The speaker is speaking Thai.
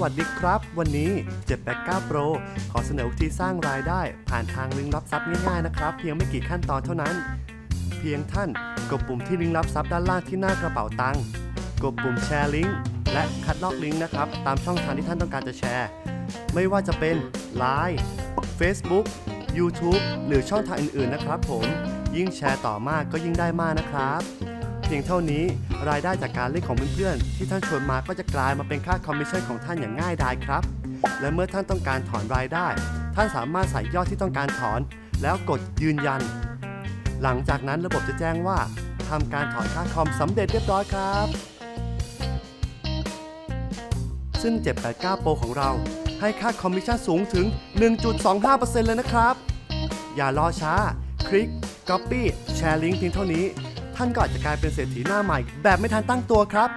วัสดีครับ วันนี้ 789 Pro ขอเสนอวิธีสร้างรายได้ ผ่านทางลิงก์รับทรัพย์ง่ายๆนะครับ เพียงไม่กี่ขั้นตอนเท่านั้น เพียงท่านกดปุ่มที่ลิงก์รับทรัพย์ด้านล่างที่หน้ากระเป๋าตังค์กดปุ่มแชร์ลิงก์และคัดลอกลิงก์นะครับ ตามช่องทางที่ท่านต้องการจะแชร์ ไม่ว่าจะเป็น Line Facebook YouTube หรือช่องทางอื่นๆนะครับผมยิ่งแชร์ต่อมากก็ยิ่งได้มากนะครับ เพียงเท่านี้รายได้จากการเล่นของเพื่อนๆที่ท่านชวนมาก็จะกลายมาเป็นค่าคอมมิชชั่นของท่านอย่างง่ายดายครับ และเมื่อท่านต้องการถอนรายได้ ท่านสามารถใส่ยอดที่ต้องการถอน แล้วกดยืนยัน หลังจากนั้นระบบจะแจ้งว่าทำการถอนค่าคอมสำเร็จเรียบร้อยครับ ซึ่ง 789 Pro ของเราให้ค่าคอมมิชชั่นสูงถึง 1.25%เลยนะครับ อย่ารอช้า คลิก Copy แชร์ลิงก์เพียงเท่านี้ ท่านก็อาจจะกลายเป็นเศรษฐีหน้าใหม่ แบบไม่ทันตั้งตัวครับ